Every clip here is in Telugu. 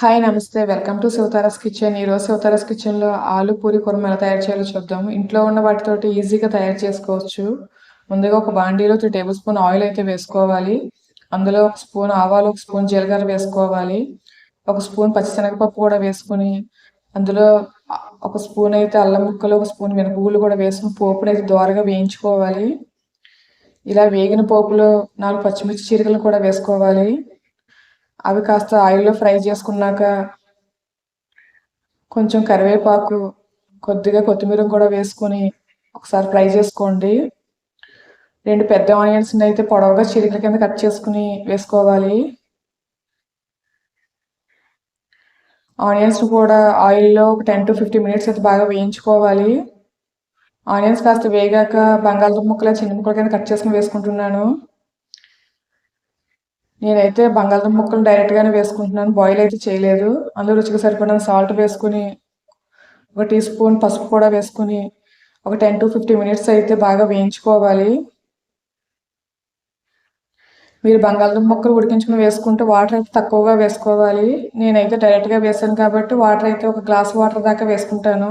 Hi namaste. Welcome to Shivatara's kitchen. ఈరోజు శివతారస్ కిచెన్లో ఆలు పూరి కుర్మ ఎలా తయారు చేయాలో చూద్దాం. ఇంట్లో ఉన్న వాటితోటి ఈజీగా తయారు చేసుకోవచ్చు. ముందుగా ఒక బాండీలో త్రీ టేబుల్ స్పూన్ ఆయిల్ అయితే వేసుకోవాలి. అందులో ఒక స్పూన్ ఆవాలు ఒక స్పూన్ జీలకర్ర వేసుకోవాలి. ఒక స్పూన్ పచ్చిశనగపప్పు కూడా వేసుకుని అందులో ఒక స్పూన్ అయితే అల్లం ముక్కలు ఒక స్పూన్ మినపగుళ్ళు కూడా వేసుకుని పోపుని అయితే దోరగా వేయించుకోవాలి. ఇలా వేగిన పోపులో నాలుగు పచ్చిమిర్చి చీరికలు కూడా వేసుకోవాలి. అవి కాస్త ఆయిల్లో ఫ్రై చేసుకున్నాక కొంచెం కరివేపాకు కొద్దిగా కొత్తిమీర కూడా వేసుకొని ఒకసారి ఫ్రై చేసుకోండి. రెండు పెద్ద ఆనియన్స్ని అయితే పొడవుగా చిరికల కింద కట్ చేసుకుని వేసుకోవాలి. ఆనియన్స్ కూడా ఆయిల్లో ఒక టెన్ టు ఫిఫ్టీ మినిట్స్ అయితే బాగా వేయించుకోవాలి. ఆనియన్స్ కాస్త వేగాక బంగాళదుంప ముక్కలు చిన్న ముక్కల కింద కట్ చేసుకుని వేసుకుంటున్నాను. నేనైతే బంగాళదుంప ముక్కలు డైరెక్ట్గానే వేసుకుంటున్నాను. బాయిల్ అయితే చేయలేదు. అందులో రుచికి సరిపడిన సాల్ట్ వేసుకుని ఒక టీ స్పూన్ పసుపు కూడా వేసుకుని ఒక టెన్ టు ఫిఫ్టీ మినిట్స్ అయితే బాగా వేయించుకోవాలి. మీరు బంగాళదుంప ముక్కలు ఉడికించుకుని వేసుకుంటే వాటర్ అయితే తక్కువగా వేసుకోవాలి. నేనైతే డైరెక్ట్గా వేసాను కాబట్టి వాటర్ అయితే ఒక గ్లాస్ వాటర్ దాకా వేసుకుంటాను.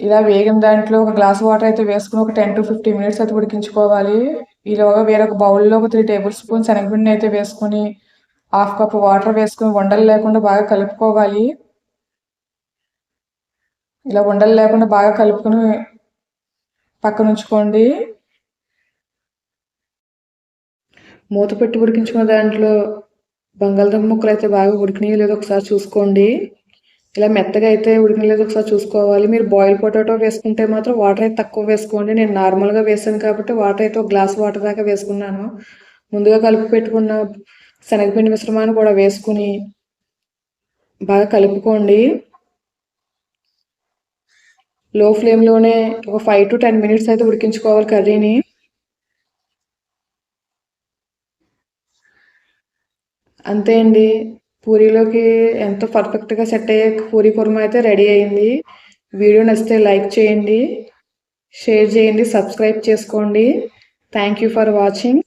ఇలా వేగిన దాంట్లో ఒక గ్లాస్ వాటర్ అయితే వేసుకుని ఒక టెన్ టు ఫిఫ్టీ మినిట్స్ అయితే ఉడికించుకోవాలి. ఈలోగా వేరొక బౌల్లో ఒక త్రీ టేబుల్ స్పూన్ శనగపిండి అయితే వేసుకొని హాఫ్ కప్ వాటర్ వేసుకొని వండలు లేకుండా బాగా కలుపుకోవాలి. ఇలా వండలు లేకుండా బాగా కలుపుకొని పక్కన ఉంచుకోండి. మూత పెట్టి ఉడికించుకున్న దాంట్లో బంగాళదుంప ముక్కలు అయితే బాగా ఉడికినాయో లేదో ఒకసారి చూసుకోండి. ఇలా మెత్తగా అయితే ఉడికినలేదు ఒకసారి చూసుకోవాలి. మీరు బాయిల్ పొటాటో వేసుకుంటే మాత్రం వాటర్ అయితే తక్కువ వేసుకోండి. నేను నార్మల్గా వేసాను కాబట్టి వాటర్ అయితే ఒక గ్లాస్ వాటర్ దాకా వేసుకున్నాను. ముందుగా కలిపి పెట్టుకున్న శనగపిండి మిశ్రమాన్ని కూడా వేసుకుని బాగా కలుపుకోండి. లో ఫ్లేమ్లోనే ఒక ఫైవ్ టు టెన్ మినిట్స్ అయితే ఉడికించుకోవాలి కర్రీని. అంతే అండి. పూరీలోకి ఎంతో పర్ఫెక్ట్గా సెట్ అయ్యే పూరీ కుర్మ అయితే రెడీ అయింది. వీడియో నచ్చితే లైక్ చేయండి షేర్ చేయండి సబ్స్క్రైబ్ చేసుకోండి. Thank you for watching.